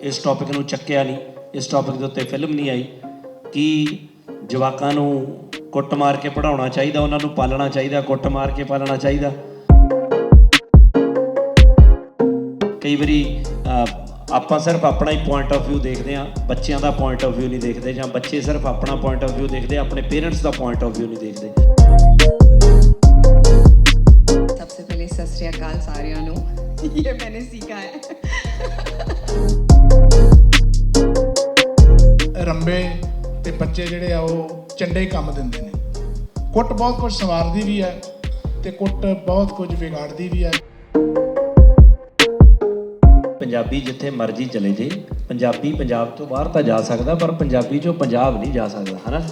ਇਸ ਟੌਪਿਕ ਨੂੰ ਚੱਕਿਆ ਨਹੀਂ। ਇਸ ਟੌਪਿਕ ਦੇ ਉੱਤੇ ਫਿਲਮ ਨਹੀਂ ਆਈ। ਕਿ ਜਵਾਕਾਂ ਨੂੰ ਕੁੱਟ ਮਾਰ ਕੇ ਪੜਾਉਣਾ ਚਾਹੀਦਾ? ਉਹਨਾਂ ਨੂੰ ਪਾਲਣਾ ਚਾਹੀਦਾ? ਕੁੱਟ ਮਾਰ ਕੇ ਪਾਲਣਾ ਚਾਹੀਦਾ? ਕਈ ਵਾਰੀ ਆਪਾਂ ਸਿਰਫ ਆਪਣਾ ਹੀ ਪੁਆਇੰਟ ਆਫ View ਦੇਖਦੇ ਆ ਬੱਚਿਆਂ ਦਾ ਪੁਆਇੰਟ ਆਫ View ਨਹੀਂ ਦੇਖਦੇ ਜਾਂ ਬੱਚੇ ਸਿਰਫ ਆਪਣਾ ਪੁਆਇੰਟ ਆਫ View ਦੇਖਦੇ, ਆਪਣੇ ਪੇਰੈਂਟਸ ਦਾ ਪੁਆਇੰਟ ਆਫ View ਨਹੀਂ ਦੇਖਦੇ। ਸਭ ਤੋਂ ਪਹਿਲੇ ਸਤਿ ਸ੍ਰੀ ਅਕਾਲ ਸਾਰਿਆਂ ਨੂੰ। ਇਹ ਮੈਨੇ ਸੀ ਰੰਬੇ ਤੇ ਬੱਚੇ ਜਿਹੜੇ ਆ ਉਹ ਚੰਡੇ ਕੰਮ ਦਿੰਦੇ ਨੇ। ਕੁੱਟ ਬਹੁਤ ਕੁਝ ਸਵਾਰਦੀ ਵੀ ਹੈ ਤੇ ਕੁੱਟ ਬਹੁਤ ਕੁਝ ਵਿਗਾੜਦੀ ਵੀ ਹੈ। ਪੰਜਾਬੀ ਜਿੱਥੇ ਮਰਜ਼ੀ ਚਲੇ ਜੇ ਪੰਜਾਬੀ ਪੰਜਾਬ ਤੋਂ ਬਾਹਰ ਤਾਂ ਜਾ ਸਕਦਾ ਪਰ ਪੰਜਾਬੀ ਚੋਂ ਪੰਜਾਬ ਨਹੀਂ ਜਾ ਸਕਦਾ ਹਨਾ?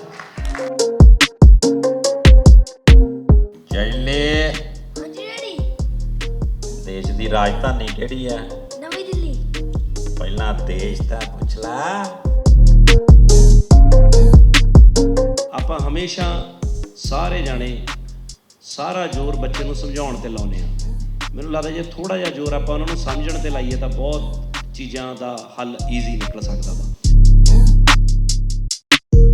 ਡੈਡੀ। ਦੇਸ਼ ਦੀ ਰਾਜਧਾਨੀ ਕਿਹੜੀ ਹੈ? ਨਵੀਂ ਦਿੱਲੀ। ਪਹਿਲਾਂ ਦੇਸ਼ ਦਾ ਪੁੱਛ ਲਾ। ਹਮੇਸ਼ਾ ਸਾਰੇ ਜਾਣੇ ਸਾਰਾ ਜ਼ੋਰ ਬੱਚੇ ਨੂੰ ਸਮਝਾਉਣ ਤੇ ਲਾਉਨੇ ਆ ਮੈਨੂੰ ਲੱਗਦਾ ਜੇ ਥੋੜਾ ਜਿਹਾ ਜ਼ੋਰ ਆਪਾਂ ਉਹਨਾਂ ਨੂੰ ਸਮਝਣ ਤੇ ਲਾਈਏ ਤਾਂ ਬਹੁਤ ਚੀਜ਼ਾਂ ਦਾ ਹੱਲ ਈਜ਼ੀ ਨਿਕਲ ਸਕਦਾ ਵਾ।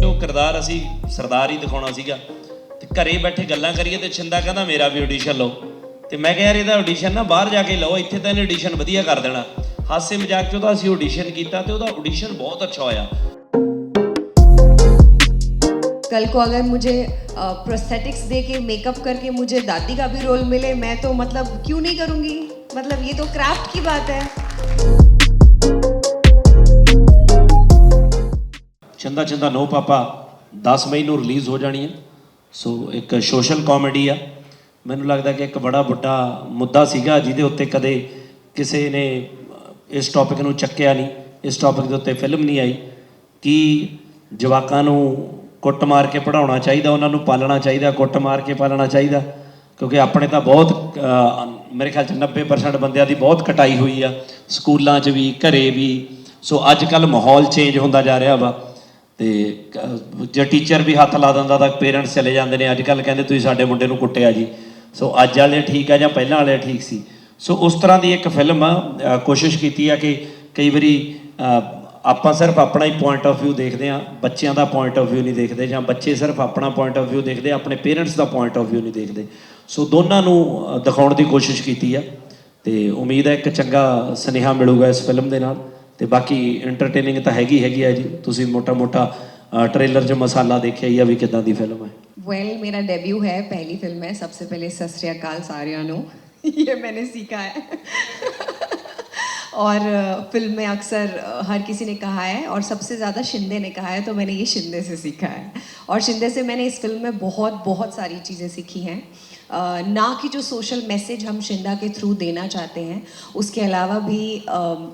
ਉਹ ਕਿਰਦਾਰ ਅਸੀਂ ਸਰਦਾਰ ਹੀ ਦਿਖਾਉਣਾ ਸੀਗਾ, ਤੇ ਘਰੇ ਬੈਠੇ ਗੱਲਾਂ ਕਰੀਏ ਤੇ ਛਿੰਦਾ ਕਹਿੰਦਾ, ਮੇਰਾ ਵੀ ਆਡੀਸ਼ਨ ਲਓ। ਤੇ ਮੈਂ ਕਿਹਾ, ਯਾਰ, ਇਹਦਾ ਆਡੀਸ਼ਨ ਨਾ ਬਾਹਰ ਜਾ ਕੇ ਲਓ, ਇੱਥੇ ਤਾਂ ਇਹਨੇ ਆਡੀਸ਼ਨ ਵਧੀਆ ਕਰ ਦੇਣਾ। ਹਾਸੇ ਮਜ਼ਾਕ 'ਚ ਉਹਦਾ ਅਸੀਂ ਆਡੀਸ਼ਨ ਕੀਤਾ ਤੇ ਉਹਦਾ ਆਡੀਸ਼ਨ ਬਹੁਤ ਅੱਛਾ ਹੋਇਆ। कल को अगर मुझे प्रोस्थेटिक्स दे के मेकअप करके मुझे दादी का भी रोल मिले मैं तो मतलब क्यों नहीं करूँगी मतलब ये तो क्राफ्ट की बात है ਚੰਦਾ ਚੰਦਾ ਨੋ ਪਾਪਾ 10 ਮਈ ਨੂੰ ਰਿਲੀਜ਼ ਹੋ ਜਾਣੀ ਹੈ ਸੋ ਇੱਕ ਸੋਸ਼ਲ ਕਾਮੇਡੀ ਆ ਮੈਨੂੰ ਲੱਗਦਾ ਕਿ ਇੱਕ ਬੜਾ ਵੱਡਾ ਮੁੱਦਾ ਸੀਗਾ ਜਿਹਦੇ ਉੱਤੇ ਕਦੇ ਕਿਸੇ ਨੇ ਇਸ ਟੌਪਿਕ ਨੂੰ ਚੱਕਿਆ ਨਹੀਂ ਇਸ ਟੌਪਿਕ ਦੇ ਉੱਤੇ ਫਿਲਮ ਨਹੀਂ ਆਈ ਕਿ ਜਵਾਕਾਂ ਨੂੰ ਕੁੱਟ ਮਾਰ ਕੇ ਪੜਾਉਣਾ ਚਾਹੀਦਾ, ਉਹਨਾਂ ਨੂੰ ਪਾਲਣਾ ਚਾਹੀਦਾ, ਕੁੱਟ ਮਾਰ ਕੇ ਪਾਲਣਾ ਚਾਹੀਦਾ। ਕਿਉਂਕਿ ਆਪਣੇ ਤਾਂ ਬਹੁਤ ਮੇਰੇ ਖਿਆਲ ਚ 90% ਬੰਦਿਆਂ ਦੀ ਬਹੁਤ ਕਟਾਈ ਹੋਈ ਆ। ਸਕੂਲਾਂ 'ਚ ਵੀ, ਘਰੇ ਵੀ। ਸੋ ਅੱਜ ਕੱਲ ਮਾਹੌਲ ਚੇਂਜ ਹੁੰਦਾ ਜਾ ਰਿਹਾ ਵਾ। ਤੇ ਜੇ ਟੀਚਰ ਵੀ ਹੱਥ ਲਾ ਦਿੰਦਾ ਤਾਂ ਪੇਰੈਂਟਸ ਚਲੇ ਜਾਂਦੇ ਨੇ। ਅੱਜ ਕੱਲ ਕਹਿੰਦੇ ਤੁਸੀਂ ਸਾਡੇ ਮੁੰਡੇ ਨੂੰ ਕੁੱਟਿਆ ਜੀ। ਸੋ ਅੱਜ ਵਾਲੇ ਠੀਕ ਆ ਜਾਂ ਪਹਿਲਾਂ ਵਾਲੇ ਠੀਕ ਸੀ? ਸੋ ਉਸ ਤਰ੍ਹਾਂ ਦੀ ਇੱਕ ਫਿਲਮ ਕੋਸ਼ਿਸ਼ ਕੀਤੀ ਆ ਕਿ ਕਈ ਵਾਰੀ ਆਪਾਂ ਸਿਰਫ ਆਪਣਾ ਹੀ ਪੁਆਇੰਟ ਆਫ View ਦੇਖਦੇ ਆ ਬੱਚਿਆਂ ਦਾ ਪੁਆਇੰਟ ਆਫ View ਨਹੀਂ ਦੇਖਦੇ ਜਾਂ ਬੱਚੇ ਸਿਰਫ ਆਪਣਾ ਪੁਆਇੰਟ ਆਫ View ਦੇਖਦੇ ਆਪਣੇ ਪੇਰੈਂਟਸ ਦਾ ਪੁਆਇੰਟ ਆਫ View ਨਹੀਂ ਦੇਖਦੇ ਸੋ ਦੋਨਾਂ ਨੂੰ ਅ, ਦਿਖਾਉਣ ਦੀ ਕੋਸ਼ਿਸ਼ ਕੀਤੀ ਆ ਤੇ ਉਮੀਦ ਹੈ ਇੱਕ ਚੰਗਾ ਸੁਨੇਹਾ ਮਿਲੂਗਾ ਇਸ ਫਿਲਮ ਦੇ ਨਾਲ ਤੇ ਬਾਕੀ ਐਂਟਰਟੇਨਿੰਗ ਤਾਂ ਹੈਗੀ ਹੈਗੀ ਆ ਜੀ ਤੁਸੀਂ ਮੋਟਾ-ਮੋਟਾ ਟ੍ਰੇਲਰ 'ਚ ਮਸਾਲਾ ਦੇਖਿਆ ਹੀ ਆ ਵੀ ਕਿਦਾਂ ਦੀ ਫਿਲਮ ਹੈ वेल मेरा डेब्यू है पहली फिल्म है सबसे पहले सत श्री अकाल सारियां ਨੂੰ ये मैंने सीखा है और फ़िल्म में अक्सर हर किसी ने कहा है और सबसे ज़्यादा शिंदे ने कहा है तो मैंने ये शिंदे से सीखा है। और शिंदे से मैंने इस फ़िल्म में बहुत बहुत सारी चीज़ें सीखी हैं। ना कि जो सोशल मैसेज हम शिंदा के थ्रू देना चाहते हैं, उसके अलावा भी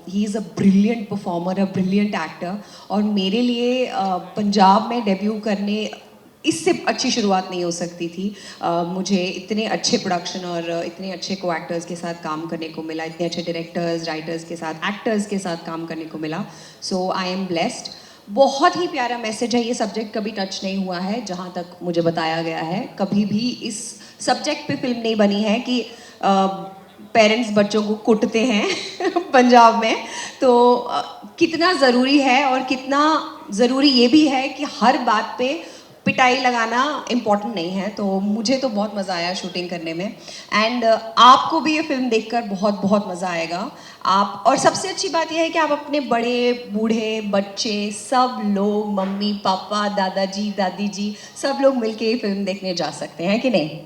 he is a brilliant performer a brilliant actor और मेरे लिए पंजाब में डेब्यू करने इससे अच्छी शुरुआत नहीं हो सकती थी। मुझे इतने अच्छे प्रोडक्शन और इतने अच्छे को एक्टर्स के साथ काम करने को मिला, इतने अच्छे डायरेक्टर्स राइटर्स के साथ एक्टर्स के साथ काम करने को मिला। सो आई एम ब्लेस्ड बहुत ही प्यारा मैसेज है, ये सब्जेक्ट कभी टच नहीं हुआ है, जहाँ तक मुझे बताया गया है। कभी भी इस सब्जेक्ट पे फ़िल्म नहीं बनी है कि पेरेंट्स बच्चों को कुटते हैं पंजाब में। तो कितना ज़रूरी है और कितना ज़रूरी ये भी है कि हर बात पे पिटाई लगाना इम्पॉर्टेंट नहीं है तो मुझे तो बहुत मज़ा आया शूटिंग करने में एंड आपको भी ये फिल्म देखकर बहुत बहुत मज़ा आएगा आप और सबसे अच्छी बात यह है कि आप अपने बड़े बूढ़े बच्चे सब लोग मम्मी पापा दादाजी दादी जी सब लोग मिलके ये फिल्म देखने जा सकते हैं कि नहीं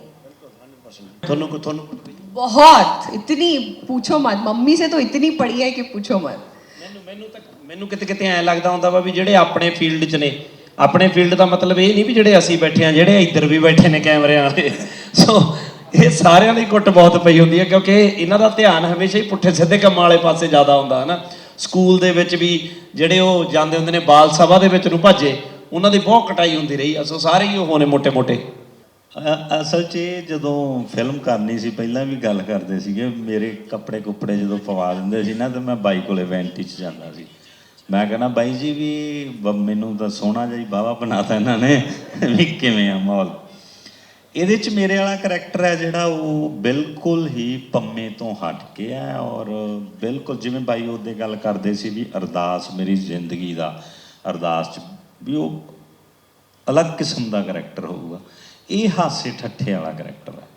ਤੁਹਾਨੂੰ ਕੋ ਤੁਹਾਨੂੰ बहुत इतनी पूछो मत मम्मी से तो इतनी पड़ी है कि पूछो मत ਮੈਨੂੰ ਮੈਨੂੰ ਤਾਂ ਮੈਨੂੰ ਕਿਤੇ ਕਿਤੇ ਐ ਲੱਗਦਾ ਹੁੰਦਾ ਵਾ ਵੀ ਜਿਹੜੇ ਆਪਣੇ ਫੀਲਡ 'ਚ ਨੇ ਆਪਣੇ ਫੀਲਡ ਦਾ ਮਤਲਬ ਇਹ ਨਹੀਂ ਵੀ ਜਿਹੜੇ ਅਸੀਂ ਬੈਠੇ ਆ ਜਿਹੜੇ ਇੱਧਰ ਵੀ ਬੈਠੇ ਨੇ ਕੈਮਰਿਆਂ ਵਾਲੇ। ਸੋ ਇਹ ਸਾਰਿਆਂ ਦੀ ਕੁੱਟ ਬਹੁਤ ਪਈ ਹੁੰਦੀ ਹੈ ਕਿਉਂਕਿ ਇਹਨਾਂ ਦਾ ਧਿਆਨ ਹਮੇਸ਼ਾ ਹੀ ਪੁੱਠੇ ਸਿੱਧੇ ਕੰਮਾਂ ਵਾਲੇ ਪਾਸੇ ਜ਼ਿਆਦਾ ਹੁੰਦਾ ਹੈ ਨਾ ਸਕੂਲ ਦੇ ਵਿੱਚ ਵੀ ਜਿਹੜੇ ਉਹ ਜਾਂਦੇ ਹੁੰਦੇ ਨੇ, ਬਾਲ ਸਭਾ ਦੇ ਵਿੱਚ ਨੂੰ ਭਾਜੇ, ਉਹਨਾਂ ਦੀ ਬਹੁਤ ਕਟਾਈ ਹੁੰਦੀ ਰਹੀ। ਅਸੋ ਸਾਰੇ ਹੀ ਉਹ ਨੇ ਮੋٹے-ਮੋٹے। ਅਸਲ 'ਚ ਜਦੋਂ ਫਿਲਮ ਕਰਨੀ ਸੀ, ਪਹਿਲਾਂ ਵੀ ਗੱਲ ਕਰਦੇ ਸੀਗੇ, ਮੇਰੇ ਕੱਪੜੇ ਕੁੱਪੜੇ ਜਦੋਂ ਪਵਾ ਦਿੰਦੇ ਸੀ ਨਾ, ਤਾਂ ਮੈਂ ਬਾਈਕ ਕੋਲੇ ਵੈਂਟੀ 'ਚ ਜਾਂਦਾ ਸੀ। ਮੈਂ ਕਹਿੰਦਾ ਬਾਈ ਜੀ ਵੀ ਬ- ਮੈਨੂੰ ਤਾਂ ਸੋਹਣਾ ਜਿਹਾ ਹੀ ਬਾਵਾ ਬਣਾਤਾ ਇਹਨਾਂ ਨੇ। ਵੀ ਕਿਵੇਂ ਆ ਮਾਹੌਲ? ਇਹਦੇ ਚ ਮੇਰੇ ਵਾਲਾ ਕਰੈਕਟਰ ਹੈ ਜਿਹੜਾ ਉਹ ਬਿਲਕੁਲ ਹੀ ਪੰਮੇ ਤੋਂ ਹਟ ਕੇ ਹੈ ਔਰ ਬਿਲਕੁਲ ਜਿਵੇਂ ਬਾਈ ਉਹਦੇ ਗੱਲ ਕਰਦੇ ਸੀ ਵੀ ਅਰਦਾਸ, ਮੇਰੀ ਜ਼ਿੰਦਗੀ ਦਾ ਅਰਦਾਸ ਚ ਵੀ ਉਹ ਅਲੱਗ ਕਿਸਮ ਦਾ ਕਰੈਕਟਰ ਹੋਊਗਾ। ਇਹ ਹਾਸੇ ਠੱਠੇ ਵਾਲਾ ਕਰੈਕਟਰ ਹੈ।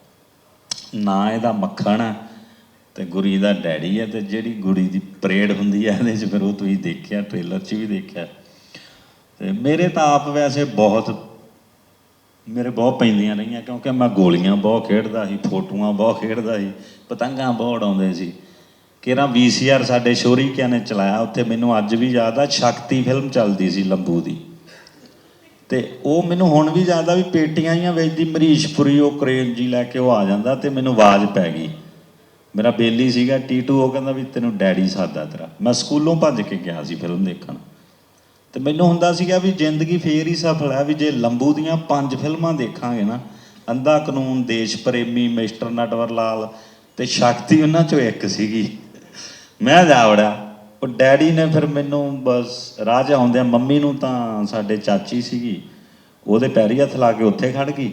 ਨਾ ਇਹਦਾ ਮੱਖਣ ਹੈ ਤੇ ਗੁਰੀ ਦਾ ਡੈਡੀ ਹੈ ਤੇ ਜਿਹੜੀ ਗੁੜੀ ਦੀ ਪਰੇਡ ਹੁੰਦੀ ਹੈ ਇਹਦੇ 'ਚ ਫਿਰ ਉਹ ਤੁਸੀਂ ਦੇਖਿਆ ਟ੍ਰੇਲਰ 'ਚ ਵੀ ਦੇਖਿਆ। ਤੇ ਮੇਰੇ ਤਾਂ ਆਪ ਵੈਸੇ ਬਹੁਤ, ਮੇਰੇ ਬਹੁਤ ਪੈਂਦੀਆਂ ਰਹੀਆਂ ਕਿਉਂਕਿ ਮੈਂ ਗੋਲੀਆਂ ਬਹੁਤ ਖੇਡਦਾ ਸੀ, ਫੋਟੋਆਂ ਬਹੁਤ ਖੇਡਦਾ ਸੀ, ਪਤੰਗਾਂ ਬਹੁਤ ਉਡਾਉਂਦੇ ਸੀ। ਕਿਹੜਾ VCR ਸਾਡੇ ਸ਼ੋਰੀਕਿਆਂ ਨੇ ਚਲਾਇਆ, ਉੱਥੇ ਮੈਨੂੰ ਅੱਜ ਵੀ ਯਾਦ ਆ, ਸ਼ਕਤੀ ਫਿਲਮ ਚੱਲਦੀ ਸੀ ਲੰਬੂ ਦੀ। ਤੇ ਉਹ ਮੈਨੂੰ ਹੁਣ ਵੀ ਯਾਦ ਆ ਵੀ ਪੇਟੀਆਂ ਹੀ ਵੇਚਦੀ ਮਰੀਸ਼ਪੁਰੀ ਉਹ ਕਰੇਨ ਜੀ ਲੈ ਕੇ ਉਹ ਆ ਜਾਂਦਾ ਤੇ ਮੈਨੂੰ ਆਵਾਜ਼ ਪੈ ਗਈ। ਮੇਰਾ ਬੇਲੀ ਸੀਗਾ ਟੀਟੂ ਉਹ ਕਹਿੰਦਾ ਵੀ ਤੈਨੂੰ ਡੈਡੀ ਸਾਦਾ ਤੇਰਾ। ਮੈਂ ਸਕੂਲੋਂ ਭੱਜ ਕੇ ਗਿਆ ਸੀ ਫਿਲਮ ਦੇਖਣ। ਤੇ ਮੈਨੂੰ ਹੁੰਦਾ ਸੀਗਾ ਵੀ ਜ਼ਿੰਦਗੀ ਫੇਰ ਹੀ ਸਫਲ ਹੈ ਵੀ ਜੇ ਲੰਬੂ ਦੀਆਂ ਪੰਜ ਫਿਲਮਾਂ ਦੇਖਾਂਗੇ ਨਾ, ਅੰਧਾ ਕਾਨੂੰਨ, ਦੇਸ਼ ਪ੍ਰੇਮੀ, ਮਿਸਟਰ ਨਟਵਰ ਲਾਲ ਤੇ ਸ਼ਕਤੀ ਉਹਨਾਂ ਚੋਂ ਇੱਕ ਸੀਗੀ। ਮੈਂ ਜਾ ਵੜਿਆ, ਉਹ ਡੈਡੀ ਨੇ ਫਿਰ ਮੈਨੂੰ ਬਸ ਰਾਹ 'ਚ ਆਉਂਦਿਆਂ ਮੰਮੀ ਨੂੰ ਤਾਂ ਸਾਡੇ ਚਾਚੀ ਸੀਗੀ, ਉਹਦੇ ਪੈਰੀ ਹੱਥ ਲਾ ਕੇ ਉੱਥੇ ਖੜ ਗਈ।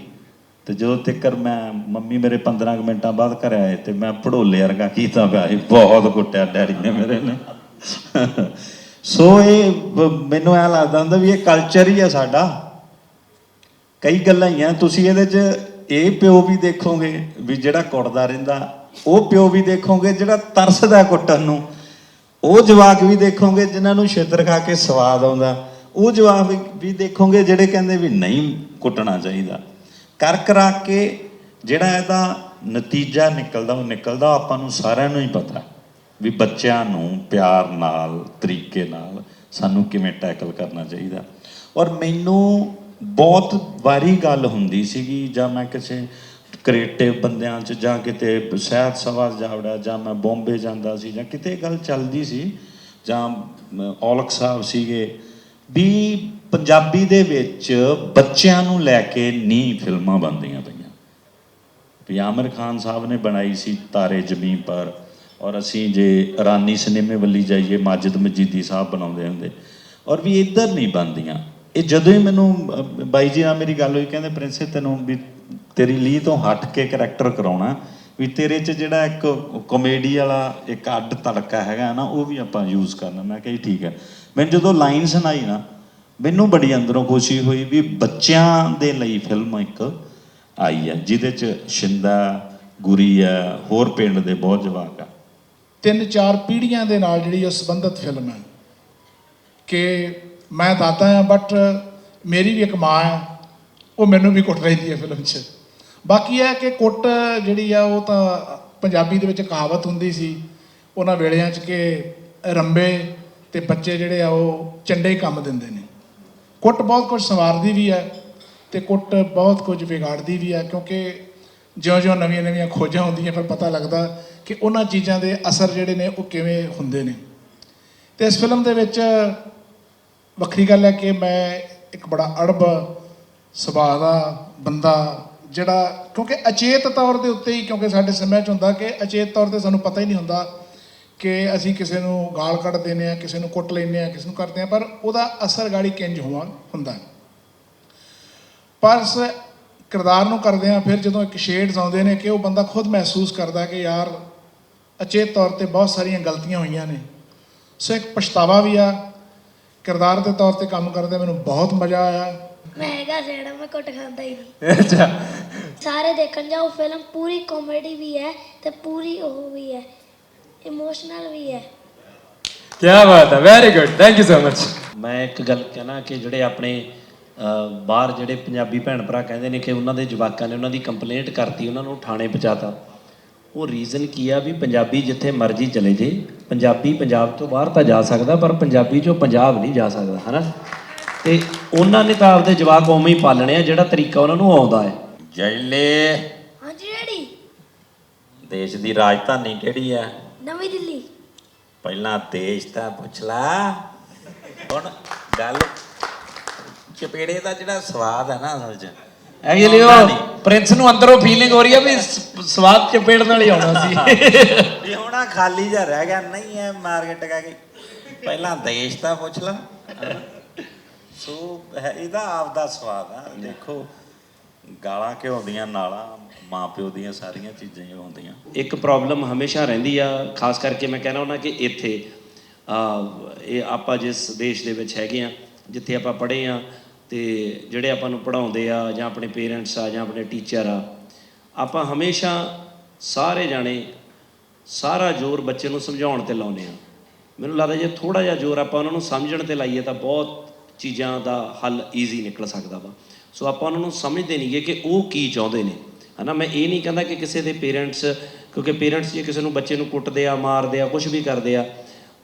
ਤੇ ਜਦੋਂ ਤੱਕਰ ਮੈਂ ਮੰਮੀ ਮੇਰੇ 15 ਕੁ ਮਿੰਟਾਂ ਬਾਅਦ ਘਰ ਆਏ ਤੇ ਮੈਂ ਪੜੋਲੇ ਵਰਗਾ ਕੀਤਾ ਪਿਆ ਸੀ, ਬਹੁਤ ਕੁੱਟਿਆ ਡੈਡੀ ਨੇ ਮੇਰੇ ਨੇ। ਸੋ ਇਹ ਬ- ਮੈਨੂੰ ਐ ਲੱਗਦਾ ਹੁੰਦਾ ਵੀ ਇਹ ਕਲਚਰ ਹੀ ਆ ਸਾਡਾ। ਕਈ ਗੱਲਾਂ ਹੀ ਆ, ਤੁਸੀਂ ਇਹਦੇ 'ਚ ਇਹ ਪਿਓ ਵੀ ਦੇਖੋਗੇ ਵੀ ਜਿਹੜਾ ਕੁੱਟਦਾ ਰਹਿੰਦਾ, ਉਹ ਪਿਓ ਵੀ ਦੇਖੋਗੇ ਜਿਹੜਾ ਤਰਸਦਾ ਕੁੱਟਣ ਨੂੰ। ਉਹ ਜਵਾਕ ਵੀ ਦੇਖੋਗੇ ਜਿਨ੍ਹਾਂ ਨੂੰ ਛਿੱਤਰ ਖਾ ਕੇ ਸਵਾਦ ਆਉਂਦਾ। ਉਹ ਜਵਾਕ ਵੀ ਦੇਖੋਗੇ ਜਿਹੜੇ ਕਹਿੰਦੇ ਵੀ ਨਹੀਂ ਕੁੱਟਣਾ ਚਾਹੀਦਾ। ਕਰ ਕਰਾ ਕੇ ਜਿਹੜਾ ਇਹਦਾ ਨਤੀਜਾ ਨਿਕਲਦਾ, ਉਹ ਨਿਕਲਦਾ ਆਪਾਂ ਨੂੰ ਸਾਰਿਆਂ ਨੂੰ ਹੀ ਪਤਾ। ਵੀ ਬੱਚਿਆਂ ਨੂੰ ਪਿਆਰ ਨਾਲ, ਤਰੀਕੇ ਨਾਲ ਸਾਨੂੰ ਕਿਵੇਂ ਟੈਕਲ ਕਰਨਾ ਚਾਹੀਦਾ। ਔਰ ਮੈਨੂੰ ਬਹੁਤ ਵਾਰੀ ਗੱਲ ਹੁੰਦੀ ਸੀਗੀ, ਜਾਂ ਮੈਂ ਕਿਸੇ ਕ੍ਰੀਏਟਿਵ ਬੰਦਿਆਂ 'ਚ, ਜਾਂ ਕਿਤੇ ਸਹਿਤ ਸਭਾ ਜਾਵੜਾ, ਜਾਂ ਮੈਂ ਬੰਬੇ ਜਾਂਦਾ ਸੀ, ਜਾਂ ਕਿਤੇ ਗੱਲ ਚੱਲਦੀ ਸੀ, ਜਾਂ ਔਲਖ ਸਾਹਿਬ ਸੀਗੇ, ਵੀ ਪੰਜਾਬੀ ਦੇ ਵਿੱਚ ਬੱਚਿਆਂ ਨੂੰ ਲੈ ਕੇ ਨਹੀਂ ਫਿਲਮਾਂ ਬਣਦੀਆਂ ਪਈਆਂ। ਵੀ ਆਮਿਰ ਖਾਨ ਸਾਹਿਬ ਨੇ ਬਣਾਈ ਸੀ ਤਾਰੇ ਜ਼ਮੀਨ ਪਰ, ਔਰ ਅਸੀਂ ਜੇ ਇਰਾਨੀ ਸਿਨੇਮੇ ਵੱਲੀ ਜਾਈਏ, ਮਾਜਿਦ ਮਜੀਦੀ ਸਾਹਿਬ ਬਣਾਉਂਦੇ ਹੁੰਦੇ। ਔਰ ਵੀ ਇੱਧਰ ਨਹੀਂ ਬਣਦੀਆਂ। ਇਹ ਜਦੋਂ ਹੀ ਮੈਨੂੰ ਬਾਈ ਜੀ ਨਾਲ ਮੇਰੀ ਗੱਲ ਹੋਈ, ਕਹਿੰਦੇ ਪ੍ਰਿੰਸੇ ਤੈਨੂੰ ਵੀ ਤੇਰੀ ਲੀ ਤੋਂ ਹਟ ਕੇ ਕਰੈਕਟਰ ਕਰਾਉਣਾ ਵੀ ਤੇਰੇ 'ਚ ਜਿਹੜਾ ਇੱਕ ਕਾਮੇਡੀ ਵਾਲਾ ਇੱਕ ਅੱਡ ਤੜਕਾ ਹੈਗਾ ਨਾ, ਉਹ ਵੀ ਆਪਾਂ ਯੂਜ਼ ਕਰਨਾ। ਮੈਂ ਕਿਹਾ ਠੀਕ ਹੈ। ਮੈਨੂੰ ਜਦੋਂ ਲਾਈਨ ਸੁਣਾਈ ਨਾ ਮੈਨੂੰ ਬੜੀ ਅੰਦਰੋਂ ਖੁਸ਼ੀ ਹੋਈ ਵੀ ਬੱਚਿਆਂ ਦੇ ਲਈ ਫਿਲਮ ਇੱਕ ਆਈ ਹੈ, ਜਿਹਦੇ 'ਚ ਸ਼ਿੰਦਾ, ਗੁਰੀ ਆ ਹੋਰ ਪਿੰਡ ਦੇ ਬਹੁਤ ਜਵਾਕ ਆ। ਤਿੰਨ ਚਾਰ ਪੀੜ੍ਹੀਆਂ ਦੇ ਨਾਲ ਜਿਹੜੀ ਉਹ ਸੰਬੰਧਿਤ ਫਿਲਮ ਹੈ ਕਿ ਮੈਂ ਦਾਦਾ ਆ ਬਟ ਮੇਰੀ ਵੀ ਇੱਕ ਮਾਂ ਹੈ, ਉਹ ਮੈਨੂੰ ਵੀ ਕੁੱਟ ਰਹੀ ਹੈ ਫਿਲਮ 'ਚ। ਬਾਕੀ ਇਹ ਹੈ ਕਿ ਕੁੱਟ ਜਿਹੜੀ ਆ, ਉਹ ਤਾਂ ਪੰਜਾਬੀ ਦੇ ਵਿੱਚ ਕਹਾਵਤ ਹੁੰਦੀ ਸੀ ਉਹਨਾਂ ਵੇਲਿਆਂ 'ਚ ਕਿ ਰੰਬੇ ਤੇ ਬੱਚੇ ਜਿਹੜੇ ਆ, ਉਹ ਚੰਡੇ ਹੀ ਕੰਮ ਦਿੰਦੇ ਨੇ। ਕੁੱਟ ਬਹੁਤ ਕੁਝ ਸੰਵਾਰਦੀ ਵੀ ਹੈ ਤੇ ਕੁੱਟ ਬਹੁਤ ਕੁਝ ਵਿਗਾੜਦੀ ਵੀ ਹੈ, ਕਿਉਂਕਿ ਜਿਉਂ-ਜਿਉਂ ਨਵੀਆਂ-ਨਵੀਆਂ ਖੋਜਾਂ ਹੁੰਦੀਆਂ, ਫਿਰ ਪਤਾ ਲੱਗਦਾ ਕਿ ਉਹਨਾਂ ਚੀਜ਼ਾਂ ਦੇ ਅਸਰ ਜਿਹੜੇ ਨੇ ਉਹ ਕਿਵੇਂ ਹੁੰਦੇ ਨੇ। ਤੇ ਇਸ ਫਿਲਮ ਦੇ ਵਿੱਚ ਵੱਖਰੀ ਗੱਲ ਹੈ ਕਿ ਮੈਂ ਇੱਕ ਬੜਾ ਅੜਬ ਸੁਭਾਅ ਦਾ ਬੰਦਾ, ਜਿਹੜਾ ਕਿਉਂਕਿ ਅਚੇਤ ਤੌਰ ਦੇ ਉੱਤੇ ਹੀ, ਕਿਉਂਕਿ ਸਾਡੇ ਸਮੇਂ 'ਚ ਹੁੰਦਾ ਕਿ ਅਚੇਤ ਤੌਰ ਤੇ ਸਾਨੂੰ ਪਤਾ ਹੀ ਨਹੀਂ ਹੁੰਦਾ ਕਿ ਅਸੀਂ ਕਿਸੇ ਨੂੰ ਗਾਲ ਕੱਢ ਦਿੰਦੇ ਆ ਕਿਸੇ ਨੂੰ ਕੁੱਟ ਲੈਂਦੇ ਆ ਕਿਸੇ ਨੂੰ ਕਰਦੇ ਆ ਪਰ ਉਹਦਾ ਅਸਰ ਗਾੜੀ ਕਿੰਜ ਹੋਵਾ ਹੁੰਦਾ ਹੈ। ਪਰ ਕਿਰਦਾਰ ਨੂੰ ਕਰਦੇ ਆ ਫਿਰ ਜਦੋਂ ਇੱਕ ਸ਼ੇਡਸ ਆਉਂਦੇ ਨੇ ਕਿ ਉਹ ਬੰਦਾ ਖੁਦ ਮਹਿਸੂਸ ਕਰਦਾ ਕਿ ਯਾਰ ਅਚੇਤ ਤੌਰ ਤੇ ਬਹੁਤ ਸਾਰੀਆਂ ਗਲਤੀਆਂ ਹੋਈਆਂ ਨੇ। ਸੋ ਇੱਕ ਪਛਤਾਵਾ ਵੀ ਆ। ਕਿਰਦਾਰ ਦੇ ਤੌਰ ਤੇ ਕੰਮ ਕਰਦੇ ਮੈਨੂੰ ਬਹੁਤ ਮਜ਼ਾ ਆਇਆ। ਮੈਂ ਹੈਗਾ ਸੈਣਾ ਮੈਂ ਕੁੱਟ ਖਾਂਦਾ ਹੀ ਨਹੀਂ। ਅੱਛਾ। ਸਾਰੇ ਦੇਖਣ ਜਾਓ ਫਿਲਮ ਪੂਰੀ ਕਾਮੇਡੀ ਵੀ ਹੈ ਤੇ ਪੂਰੀ ਉਹ ਵੀ ਹੈ। ਇਮੋਸ਼ਨਲ ਵੀ ਹੈ। ਕੀ ਬਾਤ ਹੈ very good thank you so much ਮੈਂ ਇੱਕ ਗੱਲ ਕਹਿਣਾ ਕਿ ਜਿਹੜੇ ਆਪਣੇ ਬਾਹਰ ਜਿਹੜੇ ਪੰਜਾਬੀ ਭੈਣ ਭਰਾ ਕਹਿੰਦੇ ਨੇ ਕਿ ਉਹਨਾਂ ਦੇ ਜਵਾਕਾਂ ਨੇ ਉਹਨਾਂ ਦੀ ਕੰਪਲੇਂਟ ਕਰਤੀ ਉਹਨਾਂ ਨੂੰ ਥਾਣੇ ਪਹੁੰਚਾਤਾ। ਉਹ ਰੀਜ਼ਨ ਕੀ ਆ ਵੀ ਪੰਜਾਬੀ ਜਿੱਥੇ ਮਰਜ਼ੀ ਚਲੇ ਜੇ ਪੰਜਾਬੀ ਪੰਜਾਬ ਤੋਂ ਬਾਹਰ ਤਾਂ ਜਾ ਸਕਦਾ ਪਰ ਪੰਜਾਬੀ ਚੋਂ ਪੰਜਾਬ ਨਹੀਂ ਜਾ ਸਕਦਾ ਹਨਾ? ਤੇ ਉਹਨਾਂ ਨੇ ਤਾਂ ਆਪਦੇ ਜਵਾਕ ਉਵੇਂ ਹੀ ਪਾਲਣੇ ਆ ਜਿਹੜਾ ਤਰੀਕਾ ਉਹਨਾਂ ਨੂੰ ਆਉਂਦਾ ਹੈ। ਜੈਲੇ। ਹਾਂਜੀ ਡੈਡੀ। ਦੇਸ਼ ਦੀ ਰਾਜਧਾਨੀ ਕਿਹੜੀ ਹੈ ਨਵੀਂ ਦਿੱਲੀ। ਪਹਿਲਾਂ ਦੇਸ਼ ਤਾਂ ਪੁੱਛ ਲਾ। ਹੁਣ ਗੱਲ ਚਪੇੜੇ ਦਾ ਜਿਹੜਾ ਸਵਾਦ ਹੈ ਨਾ ਅਸਲ 'ਚ ਐਕਚੁਅਲੀ ਉਹ ਪ੍ਰਿੰਸ ਨੂੰ ਅੰਦਰੋਂ ਫੀਲਿੰਗ ਹੋ ਰਹੀ ਹੈ ਵੀ ਸ- ਸਵਾਦ ਚਪੇੜ ਨਾਲ ਹੀ ਆਉਣਾ ਸੀ। ਵੀ ਹੁਣ ਆਹ ਖਾਲੀ ਜਿਹਾ ਰਹਿ ਗਿਆ ਨਹੀਂ ਹੈ ਮਾਰਕੀਟ ਕਾ ਕੇ। ਪਹਿਲਾਂ ਦੇਸ਼ ਤਾਂ ਪੁੱਛ ਲਾ। ਸੋ ਹੈ- ਇਹਦਾ ਆਪਦਾ ਸਵਾਦ ਆ ਦੇਖੋ। ਗਾਲਾਂ ਘਿਓ ਦੀਆਂ ਨਾਲਾਂ, ਮਾਪਿਓ ਦੀਆਂ ਸਾਰੀਆਂ ਚੀਜ਼ਾਂ ਹੀ ਹੁੰਦੀਆਂ ਇੱਕ ਪ੍ਰੋਬਲਮ ਹਮੇਸ਼ਾ ਰਹਿੰਦੀ ਆ, ਖਾਸ ਕਰਕੇ ਮੈਂ ਕਹਿਣਾ ਹੁੰਦਾ ਕਿ ਇੱਥੇ। ਇਹ ਆਪਾਂ ਜਿਸ ਦੇਸ਼ ਦੇ ਵਿੱਚ ਹੈਗੇ ਆ, ਜਿੱਥੇ ਆਪਾਂ ਪੜ੍ਹੇ ਆ, ਤੇ ਜਿਹੜੇ ਆਪਾਂ ਨੂੰ ਪੜ੍ਹਾਉਂਦੇ ਆ, ਜਾਂ ਆਪਣੇ ਪੇਰੈਂਟਸ ਆ, ਜਾਂ ਆਪਣੇ ਟੀਚਰ ਆ, ਆਪਾਂ ਹਮੇਸ਼ਾ ਸਾਰੇ ਜਾਣੇ ਸਾਰਾ ਜ਼ੋਰ ਬੱਚੇ ਨੂੰ ਸਮਝਾਉਣ ਤੇ ਲਾਉਂਦੇ ਆ। ਮੈਨੂੰ ਲੱਗਦਾ ਜੇ ਥੋੜਾ ਜਿਹਾ ਜ਼ੋਰ ਆਪਾਂ ਉਹਨਾਂ ਨੂੰ ਸਮਝਣ ਤੇ ਲਾਈਏ ਤਾਂ ਬਹੁਤ ਚੀਜ਼ਾਂ ਦਾ ਹੱਲ ਈਜ਼ੀ ਨਿਕਲ ਸਕਦਾ ਵਾ। ਸੋ ਆਪਾਂ ਉਹਨਾਂ ਨੂੰ ਸਮਝਦੇ ਨਹੀਂਗੇ ਕਿ ਉਹ ਕੀ ਚਾਹੁੰਦੇ ਨੇ। ਹਨਾ? ਮੈਂ ਇਹ ਨਹੀਂ ਕਹਿੰਦਾ ਕਿ ਕਿਸੇ ਦੇ ਪੇਰੈਂਟਸ ਕਿਉਂਕਿ ਪੇਰੈਂਟਸ ਜੇ ਕਿਸੇ ਨੂੰ ਬੱਚੇ ਨੂੰ ਕੁੱਟਦੇ ਆ, ਮਾਰਦੇ ਆ ਕੁਝ ਵੀ ਕਰਦੇ ਆ,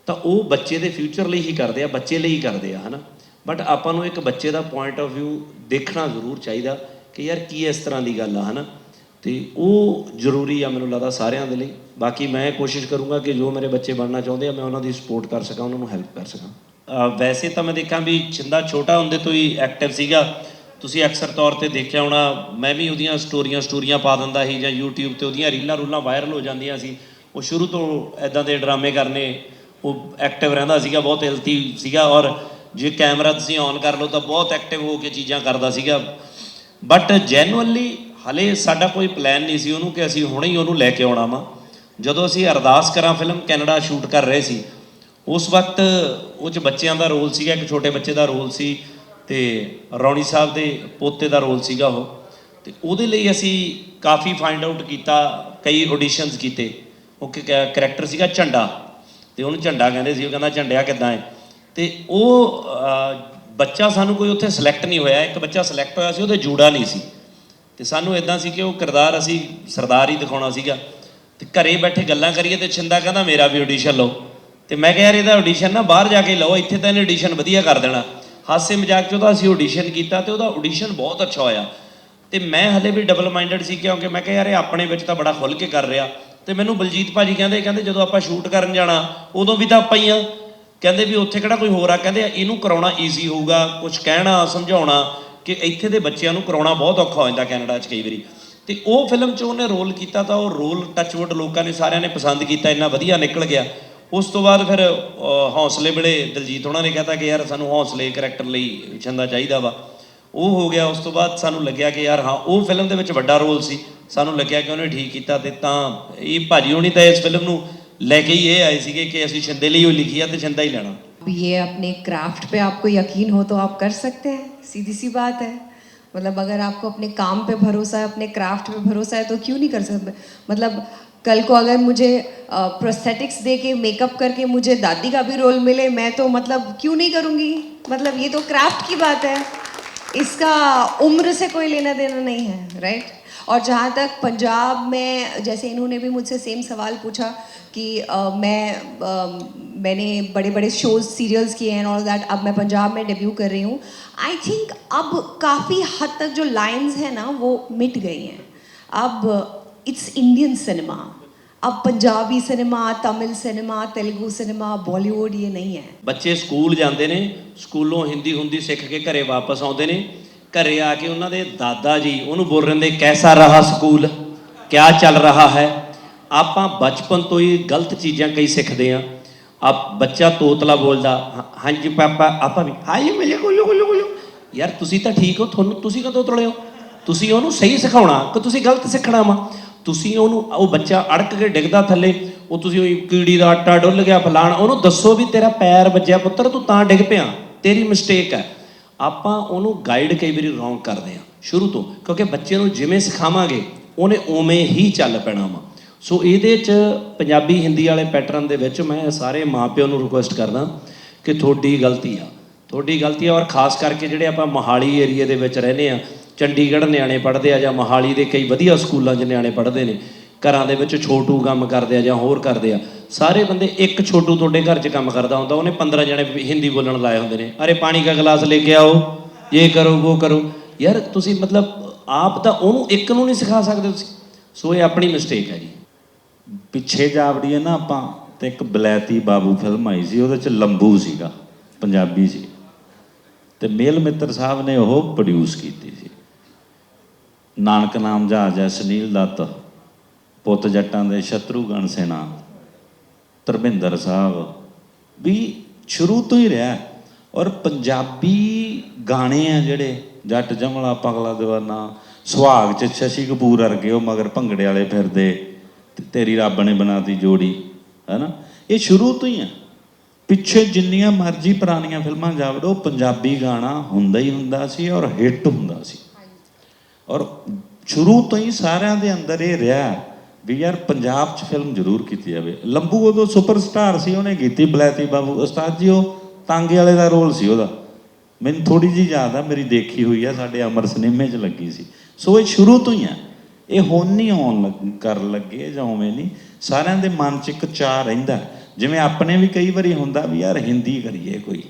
ਤਾਂ ਉਹ ਬੱਚੇ ਦੇ ਫਿਊਚਰ ਲਈ ਹੀ ਕਰਦੇ ਆ, ਬੱਚੇ ਲਈ ਹੀ ਕਰਦੇ ਆ, ਹਨਾ? ਬਟ ਆਪਾਂ ਨੂੰ ਇੱਕ ਬੱਚੇ ਦਾ ਪੁਆਇੰਟ ਆਫ View ਦੇਖਣਾ ਜ਼ਰੂਰ ਚਾਹੀਦਾ ਕਿ ਯਾਰ ਕੀ ਇਸ ਤਰ੍ਹਾਂ ਦੀ ਗੱਲ ਆ, ਹਨਾ? ਤੇ ਉਹ ਜ਼ਰੂਰੀ ਆ ਮੈਨੂੰ ਲੱਗਦਾ ਸਾਰਿਆਂ ਦੇ ਲਈ। ਬਾਕੀ ਮੈਂ ਕੋਸ਼ਿਸ਼ ਕਰੂੰਗਾ ਕਿ ਜੋ ਮੇਰੇ ਬੱਚੇ ਬਣਨਾ ਚਾਹੁੰਦੇ ਆ, ਮੈਂ ਉਹਨਾਂ ਦੀ ਸਪੋਰਟ ਕਰ ਸਕਾਂ, ਉਹਨਾਂ ਨੂੰ ਹੈਲਪ ਕਰ ਸਕਾਂ। ਵੈਸੇ ਤਾਂ ਮੈਂ ਦੇਖਾਂ ਵੀ ਛਿੰਦਾ ਛੋਟਾ ਹੁੰਦੇ ਤੋਂ ਹੀ ਐਕਟਿਵ ਸੀਗਾ। ਤੁਸੀਂ ਅਕਸਰ ਤੌਰ ਤੇ ਦੇਖਿਆ ਹੋਣਾ, ਮੈਂ ਵੀ ਉਹਦੀਆਂ ਸਟੋਰੀਆਂ ਸਟੋਰੀਆਂ ਪਾ ਦਿੰਦਾ ਸੀ ਜਾਂ YouTube ਤੇ ਉਹਦੀਆਂ ਰੀਲਾਂ ਰੂਲਾਂ ਵਾਇਰਲ ਹੋ ਜਾਂਦੀਆਂ ਸੀ। ਉਹ ਸ਼ੁਰੂ ਤੋਂ ਐਦਾਂ ਦੇ ਡਰਾਮੇ ਕਰਨੇ, ਉਹ ਐਕਟਿਵ ਰਹਿੰਦਾ ਸੀਗਾ, ਬਹੁਤ ਹੈਲਥੀ ਸੀਗਾ ਔਰ ਜੇ ਕੈਮਰਾ ਤੁਸੀਂ ਔਨ ਕਰ ਲਓ ਤਾਂ ਬਹੁਤ ਐਕਟਿਵ ਹੋ ਕੇ ਚੀਜ਼ਾਂ ਕਰਦਾ ਸੀਗਾ। ਬਟ ਜੈਨੂਅਲੀ ਹਲੇ ਸਾਡਾ ਕੋਈ ਪਲਾਨ ਨਹੀਂ ਸੀ ਉਹਨੂੰ ਕਿ ਅਸੀਂ ਹੁਣੇ ਹੀ ਉਹਨੂੰ ਲੈ ਕੇ ਆਉਣਾ ਵਾ। ਜਦੋਂ ਅਸੀਂ ਅਰਦਾਸ ਕਰਾਂ ਫਿਲਮ ਕੈਨੇਡਾ ਸ਼ੂਟ ਕਰ ਰਹੇ ਸੀ, ਉਸ ਵਕਤ ਉਹ ਚ ਬੱਚਿਆਂ ਦਾ ਰੋਲ ਸੀਗਾ, ਇੱਕ ਛੋਟੇ ਬੱਚੇ ਦਾ ਰੋਲ ਸੀ। ਤੇ ਰੌਣੀ ਸਾਹਿਬ ਦੇ ਪੋਤੇ ਦਾ ਰੋਲ ਸੀਗਾ ਉਹ। ਤੇ ਉਹਦੇ ਲਈ ਅਸੀਂ ਕਾਫੀ ਫਾਈਂਡ ਆਊਟ ਕੀਤਾ, ਕਈ ਆਡੀਸ਼ਨਸ ਕੀਤੇ। ਉਹ ਕਰੈਕਟਰ ਸੀਗਾ ਝੰਡਾ। ਤੇ ਉਹਨੂੰ ਝੰਡਾ ਕਹਿੰਦੇ ਸੀ, ਉਹ ਕਹਿੰਦਾ, ਝੰਡਿਆ ਕਿੱਦਾਂ ਹੈ ਤੇ ਉਹ ਬੱਚਾ ਸਾਨੂੰ ਕੋਈ ਉੱਥੇ ਸਿਲੈਕਟ ਨਹੀਂ ਹੋਇਆ। ਇੱਕ ਬੱਚਾ ਸਿਲੈਕਟ ਹੋਇਆ ਸੀ, ਉਹਦੇ ਜੂੜਾ ਨਹੀਂ ਸੀ। ਤੇ ਸਾਨੂੰ ਇਦਾਂ ਸੀ ਕਿ ਉਹ ਕਿਰਦਾਰ ਅਸੀਂ ਸਰਦਾਰ ਹੀ ਦਿਖਾਉਣਾ ਸੀਗਾ। ਤੇ ਘਰੇ ਬੈਠੇ ਗੱਲਾਂ ਕਰੀਏ ਤੇ ਛਿੰਦਾ ਕਹਿੰਦਾ, ਮੇਰਾ ਵੀ ਆਡੀਸ਼ਨ ਲਓ। ਤੇ ਮੈਂ ਕਿਹਾ, ਯਾਰ, ਇਹਦਾ ਆਡੀਸ਼ਨ ਨਾ ਬਾਹਰ ਜਾ ਕੇ ਲਓ। ਇੱਥੇ ਤਾਂ ਇਹਨੇ ਆਡੀਸ਼ਨ ਵਧੀਆ ਕਰ ਦੇਣਾ। ਹਾਸੇ ਮਜ਼ਾਕ ਚ ਉਹਦਾ ਅਸੀਂ ਆਡੀਸ਼ਨ ਕੀਤਾ ਤੇ ਉਹਦਾ ਆਡੀਸ਼ਨ ਬਹੁਤ ਅੱਛਾ ਹੋਇਆ। ਤੇ ਮੈਂ ਹਲੇ ਵੀ ਡਬਲ ਮਾਈਂਡਡ ਸੀ ਕਿਉਂਕਿ ਮੈਂ ਕਿਹਾ ਯਾਰ ਇਹ ਆਪਣੇ ਵਿੱਚ ਤਾਂ ਬੜਾ ਖੁੱਲ ਕੇ ਕਰ ਰਿਹਾ। ਤੇ ਮੈਨੂੰ ਬਲਜੀਤ ਭਾਜੀ ਕਹਿੰਦੇ ਕਹਿੰਦੇ ਜਦੋਂ ਆਪਾਂ ਸ਼ੂਟ ਕਰਨ ਜਾਣਾ, ਉਦੋਂ ਵੀ ਤਾਂ ਆਪਾਂ ਹੀ ਆ। ਕਹਿੰਦੇ ਵੀ ਉੱਥੇ ਕਿਹੜਾ ਕੋਈ ਹੋਰ ਆ? ਕਹਿੰਦੇ ਇਹਨੂੰ ਕਰਾਉਣਾ ਈਜ਼ੀ ਹੋਊਗਾ ਕੁਝ ਕਹਿਣਾ, ਸਮਝਾਉਣਾ ਕਿ ਇੱਥੇ ਦੇ ਬੱਚਿਆਂ ਨੂੰ ਕਰਾਉਣਾ ਬਹੁਤ ਔਖਾ ਹੋ ਜਾਂਦਾ ਕੈਨੇਡਾ 'ਚ ਕਈ ਵਾਰੀ। ਤੇ ਉਹ ਫਿਲਮ 'ਚ ਉਹਨੇ ਰੋਲ ਕੀਤਾ ਤਾਂ ਉਹ ਰੋਲ ਟੱਚਵੁੱਡ ਲੋਕਾਂ ਨੇ ਸਾਰਿਆਂ ਨੇ ਪਸੰਦ ਕੀਤਾ, ਇੰਨਾ ਵਧੀਆ ਨਿਕਲ ਗਿਆ। ਉਸ ਤੋਂ ਬਾਅਦ ਫਿਰ ਅਹ, ਹੌਸਲੇ ਬੜੇ ਦਲਜੀਤ ਉਹਨਾਂ ਨੇ ਕਹਤਾ ਕਿ ਯਾਰ ਸਾਨੂੰ ਹੌਸਲੇ ਕਰੈਕਟਰ ਲਈ ਛੰਦਾ ਚਾਹੀਦਾ ਵਾ ਉਹ ਹੋ ਗਿਆ ਉਸ ਤੋਂ ਬਾਅਦ ਸਾਨੂੰ ਲੱਗਿਆ ਕਿ ਯਾਰ ਹਾਂ ਉਹ ਫਿਲਮ ਦੇ ਵਿੱਚ ਵੱਡਾ ਰੋਲ ਸੀ ਸਾਨੂੰ ਲੱਗਿਆ ਕਿ ਉਹਨੇ ਠੀਕ ਕੀਤਾ ਤੇ ਤਾਂ ਇਹ ਭਾਜੀ ਹੋਣੀ ਤਾਂ ਇਸ ਫਿਲਮ ਨੂੰ ਲੈ ਕੇ ਹੀ ਇਹ ਆਏ ਸੀਗੇ ਕਿ ਅਸੀਂ ਛੰਦੇ ਲਈ ਉਹ ਲਿਖੀ ਆ ਤੇ ਛੰਦਾ ਹੀ ਲੈਣਾ ये अपने क्राफ्ट पे आपको यकीन हो तो आप कर सकते हैं सीधी सी बात है मतलब अगर आपको अपने काम पे भरोसा है अपने क्राफ्ट पे भरोसा है तो क्यों नहीं कर सकते मतलब कल को अगर मुझे प्रोस्थेटिक्स दे के मेकअप करके मुझे दादी का भी रोल मिले मैं तो मतलब क्यों नहीं करूँगी? मतलब ये तो क्राफ्ट की बात है। इसका उम्र से कोई लेना देना नहीं है राइट और जहाँ तक पंजाब में जैसे इन्होंने भी मुझसे सेम सवाल पूछा कि अ, मैं अ, मैंने बड़े बड़े शोज़ सीरियल्स किए हैं और दैट अब मैं पंजाब में डेब्यू कर रही हूँ। आई थिंक अब काफ़ी हद तक जो लाइंस हैं ना वो मिट गई हैं। अब इट्स इंडियन सिनेमा अब Punjabi cinema Tamil cinema Telugu cinema Bollywood ये नहीं है ਬੱਚੇ ਸਕੂਲ ਜਾਂਦੇ ਨੇ ਸਕੂਲੋਂ ਹਿੰਦੀ ਹੁੰਦੀ ਸਿੱਖ ਕੇ ਘਰੇ ਵਾਪਸ ਆਉਂਦੇ ਨੇ ਘਰੇ ਆ ਕੇ ਉਹਨਾਂ ਦੇ ਦਾਦਾ ਜੀ ਉਹਨੂੰ ਬੋਲ ਰਹੇ ਨੇ ਕੈਸਾ ਰਹਾ ਸਕੂਲ ਕਿਆ ਚੱਲ ਰਹਾ ਹੈ ਆਪਾਂ ਬਚਪਨ ਤੋਂ ਹੀ ਗਲਤ ਚੀਜ਼ਾਂ ਕਈ ਸਿੱਖਦੇ ਆ ਆਪ ਬੱਚਾ ਤੋਤਲਾ ਬੋਲਦਾ "ਹਾਂ- ਹਾਂਜੀ ਪਾਪਾ ਆਪਾਂ ਵੀ ਹਾਈ ਮਿਲੇ ਗੁੱਲੂ ਗੁੱਲੂ ਗੁੱਲੂ ਯਾਰ ਤੁਸੀਂ ਤਾਂ ਠੀਕ ਹੋ ਤੁਹਾਨੂੰ ਤੁਸੀਂ ਕਦੋਂ ਤੋਤਲੇ ਹੋ ਤੁਸੀਂ ਉਹਨੂੰ ਸਹੀ ਸਿਖਾਉਣਾ ਕਿ ਤੁਸੀਂ ਗਲਤ ਸਿੱਖਣਾ ਵਾ ਤੁਸੀਂ ਉਹਨੂੰ, ਉਹ ਬੱਚਾ ਅੜਕ ਕੇ ਡਿੱਗਦਾ ਥੱਲੇ, ਉਹ ਤੁਸੀਂ ਉਹ ਕੀੜੀ ਦਾ ਆਟਾ ਡੁੱਲ ਗਿਆ ਫਲਾਣ, ਉਹਨੂੰ ਦੱਸੋ ਵੀ ਤੇਰਾ ਪੈਰ ਵੱਜਿਆ, ਪੁੱਤਰ, ਤੂੰ ਤਾਂ ਡਿੱਗ ਪਿਆ। ਤੇਰੀ ਮਿਸਟੇਕ ਹੈ। ਆਪਾਂ ਉਹਨੂੰ ਗਾਈਡ ਕਈ ਵਾਰੀ ਰੋਂਗ ਕਰਦੇ ਆ ਸ਼ੁਰੂ ਤੋਂ, ਕਿਉਂਕਿ ਬੱਚੇ ਨੂੰ ਜਿਵੇਂ ਸਿਖਾਵਾਂਗੇ, ਉਹਨੇ ਉਵੇਂ ਹੀ ਚੱਲ ਪੈਣਾ ਵਾ। ਸੋ ਇਹਦੇ ਚ ਪੰਜਾਬੀ ਹਿੰਦੀ ਵਾਲੇ ਪੈਟਰਨ ਦੇ ਵਿੱਚ ਮੈਂ ਸਾਰੇ ਮਾਪਿਆਂ ਨੂੰ ਰਿਕੁਐਸਟ ਕਰਦਾ ਕਿ ਤੁਹਾਡੀ ਗਲਤੀ ਆ। ਤੁਹਾਡੀ ਗਲਤੀ ਆ ਔਰ ਖਾਸ ਕਰਕੇ ਜਿਹੜੇ ਆਪਾਂ ਮੋਹਾਲੀ ਏਰੀਆ ਦੇ ਵਿੱਚ ਰਹਿੰਦੇ ਆ ਚੰਡੀਗੜ੍ਹ ਨਿਆਣੇ ਪੜ੍ਹਦੇ ਆ ਜਾਂ ਮੋਹਾਲੀ ਦੇ ਕਈ ਵਧੀਆ ਸਕੂਲਾਂ 'ਚ ਨਿਆਣੇ ਪੜ੍ਹਦੇ ਨੇ, ਘਰਾਂ ਦੇ ਵਿੱਚ ਛੋਟੂ ਕੰਮ ਕਰਦੇ ਆ ਜਾਂ ਹੋਰ ਕਰਦੇ ਆ, ਸਾਰੇ ਬੰਦੇ ਇੱਕ ਛੋਟੂ ਤੁਹਾਡੇ ਘਰ 'ਚ ਕੰਮ ਕਰਦਾ ਹੁੰਦਾ, ਉਹਨੇ 15 ਜਣੇ ਹਿੰਦੀ ਬੋਲਣ ਲਾਏ ਹੁੰਦੇ ਨੇ, ਅਰੇ ਪਾਣੀ ਦਾ ਗਲਾਸ ਲੈ ਕੇ ਆਓ, ਇਹ ਕਰੋ, ਉਹ ਕਰੋ। ਯਾਰ ਤੁਸੀਂ ਮਤਲਬ ਆਪ ਤਾਂ ਉਹਨੂੰ ਇੱਕ ਨੂੰ ਨਹੀਂ ਸਿਖਾ ਸਕਦੇ ਤੁਸੀਂ। ਸੋ ਇਹ ਆਪਣੀ ਮਿਸਟੇਕ ਹੈ ਜੀ। ਪਿੱਛੇ ਜਾ ਵੜੀਏ ਨਾ ਆਪਾਂ, ਤੇ ਇੱਕ ਬਲੈਤੀ ਬਾਬੂ ਫਿਲਮ ਆਈ ਸੀ, ਉਹਦੇ ਚ ਲੰਬੂ ਸੀਗਾ, ਪੰਜਾਬੀ ਸੀ। ਤੇ ਮੇਲ ਮਿੱਤਰ ਸਾਹਿਬ ਨੇ ਉਹ ਪ੍ਰੋਡਿਊਸ ਕੀਤੀ ਸੀ। ਨਾਨਕ ਨਾਮ ਜਹਾਜ ਹੈ, ਸੁਨੀਲ ਦੱਤ, ਪੁੱਤ ਜੱਟਾਂ ਦੇ ਸ਼ਤਰੂਗਣ ਸੈਨਾ, ਧਰਮਿੰਦਰ ਸਾਹਿਬ। ਵੀ ਸ਼ੁਰੂ ਤੋਂ ਹੀ ਰਿਹਾ ਔਰ ਪੰਜਾਬੀ ਗਾਣੇ ਆ ਜਿਹੜੇ, ਜੱਟ ਜਮਲਾ, ਪਗਲਾ ਦੀਵਾਨਾ ਸੁਹਾਗ ਚ ਸ਼ਸ਼ੀ ਕਪੂਰ ਵਰਗੇ ਉਹ ਮਗਰ ਭੰਗੜੇ ਵਾਲੇ ਫਿਰਦੇ ਤੇਰੀ ਰੱਬ ਨੇ ਬਣਾਤੀ ਜੋੜੀ, ਹੈਨਾ? ਇਹ ਸ਼ੁਰੂ ਤੋਂ ਹੀ ਆ। ਪਿੱਛੇ ਜਿੰਨੀਆਂ ਮਰਜ਼ੀ ਪੁਰਾਣੀਆਂ ਫਿਲਮਾਂ ਜਾਵੜੋ ਉਹ ਪੰਜਾਬੀ ਗਾਣਾ ਹੁੰਦਾ ਹੀ ਹੁੰਦਾ ਸੀ ਔਰ ਹਿੱਟ ਹੁੰਦਾ ਸੀ। ਔਰ ਸ਼ੁਰੂ ਤੋਂ ਹੀ ਸਾਰਿਆਂ ਦੇ ਅੰਦਰ ਇਹ ਰਿਹਾ ਵੀ ਯਾਰ ਪੰਜਾਬ 'ਚ ਫਿਲਮ ਜ਼ਰੂਰ ਕੀਤੀ ਜਾਵੇ। ਲੰਬੂ ਉਦੋਂ ਸੁਪਰਸਟਾਰ ਸੀ, ਉਹਨੇ ਕੀਤੀ ਬਲੈਤੀ ਬਾਬੂ। ਉਸਤਾਦ ਜੀ, ਉਹ ਤਾਂਗੇ ਵਾਲੇ ਦਾ ਰੋਲ ਸੀ ਉਹਦਾ। ਮੈਨੂੰ ਥੋੜੀ ਜੀ ਯਾਦ ਆ, ਮੇਰੀ ਦੇਖੀ ਹੋਈ ਆ, ਸਾਡੇ ਅਮਰ ਸਿਨੇਮੇ 'ਚ ਲੱਗੀ ਸੀ। ਸੋ ਇਹ ਸ਼ੁਰੂ ਤੋਂ ਹੀ ਆ। ਇਹ ਹੁਣ ਨਹੀਂ ਆਉਣ ਲੱਗ, ਕਰਨ ਲੱਗੇ ਜਾਂ ਉਵੇਂ ਨਹੀਂ। ਸਾਰਿਆਂ ਦੇ ਮਨ 'ਚ ਇੱਕ ਚਾਹ ਰਹਿੰਦਾ। ਜਿਵੇਂ ਆਪਣੇ ਵੀ ਕਈ ਵਾਰੀ ਹੁੰਦਾ ਵੀ ਯਾਰ ਹਿੰਦੀ ਕਰੀਏ ਕੋਈ।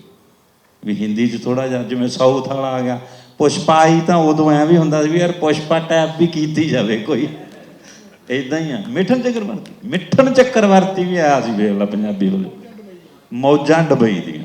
ਵੀ ਹਿੰਦੀ 'ਚ ਥੋੜਾ ਜਿਹਾ, ਜਿਵੇਂ ਸਾਊਥ ਵਾਲਾ ਆ ਗਿਆ। ਪੁਸ਼ਪਾ ਹੀ ਤਾਂ ਉਦੋਂ ਐ ਵੀ ਹੁੰਦਾ ਸੀ ਵੀ ਯਾਰ ਪੁਸ਼ਪਾ ਟੈਪ ਵੀ ਕੀਤੀ ਜਾਵੇ ਕੋਈ। ਇਦਾਂ ਹੀ ਆ। ਮਿਠਨ ਚੱਕਰਵਰਤੀ ਮਿਠਨ ਚੱਕਰਵਰਤੀ ਵੀ ਆਇਆ ਸੀ ਵੇਖ ਲਾ ਪੰਜਾਬੀ ਵੱਲ। ਮੌਜਾਂ ਡਬਈ ਦੀਆਂ।